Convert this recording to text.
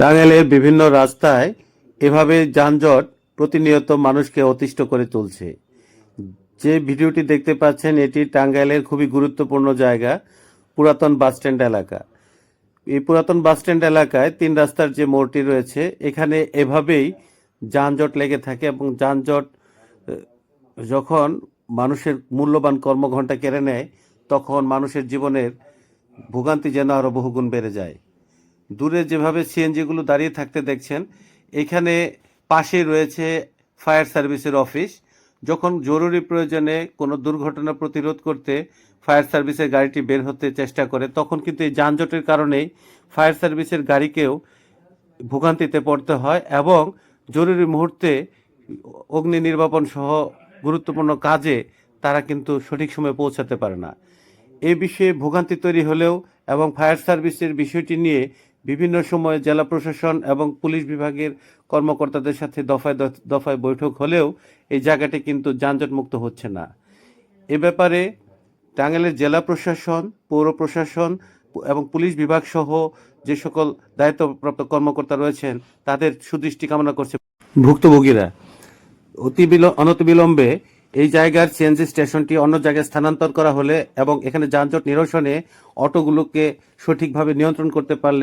টাঙ্গাইলের বিভিন্ন রাস্তায় এভাবে যানজট প্রতিনিয়ত মানুষকে অতিষ্ঠ করে তুলছে। যে ভিডিওটি দেখতে পাচ্ছেন, এটি টাঙ্গাইলের খুবই গুরুত্বপূর্ণ জায়গা, পুরাতন বাসস্ট্যান্ড এলাকা। এই পুরাতন বাসস্ট্যান্ড এলাকায় তিন রাস্তার যে মোড়টি রয়েছে, এখানে এভাবেই যানজট লেগে থাকে এবং যানজট যখন মানুষের মূল্যবান কর্মঘণ্টা কেড়ে নেয়, তখন মানুষের জীবনের ভোগান্তি যেন আরও বহুগুণ বেড়ে যায়। দূরে যেভাবে সিএনজিগুলো দাঁড়িয়ে থাকতে দেখছেন, এখানে পাশে রয়েছে ফায়ার সার্ভিসের অফিস। যখন জরুরি প্রয়োজনে কোনো দুর্ঘটনা প্রতিরোধ করতে ফায়ার সার্ভিসের গাড়িটি বের হতে চেষ্টা করে, তখন কিন্তু এই যানজটের কারণেই ফায়ার সার্ভিসের গাড়িকেও ভোগান্তিতে পড়তে হয় এবং জরুরি মুহূর্তে অগ্নি নির্বাপন সহ গুরুত্বপূর্ণ কাজে তারা কিন্তু সঠিক সময়ে পৌঁছাতে পারে না। এ বিষয়ে ভোগান্তি তৈরি হলেও এবং ফায়ার সার্ভিসের বিষয়টি নিয়ে বিভিন্ন সময়ে জেলা প্রশাসন এবং পুলিশ বিভাগের কর্মকর্তাদের সাথে দফায় দফায় বৈঠক হলেও এই জায়গাটি কিন্তু যানজট মুক্ত হচ্ছে না। এ ব্যাপারে টাঙ্গাইলের জেলা প্রশাসন, পৌর প্রশাসন এবং পুলিশ বিভাগ সহ যে সকল দায়িত্বপ্রাপ্ত কর্মকর্তা রয়েছেন, তাদের সুদৃষ্টি কামনা করছে। ভুক্তভোগীরা, অতি বিল- অনতিবিলম্বে এই জায়গার সিএনজি স্টেশনটি অন্য জায়গায় স্থানান্তর করা হলে এবং এখানে যানজট নিরসনে অটোগুলোকে সঠিকভাবে নিয়ন্ত্রণ করতে পারলে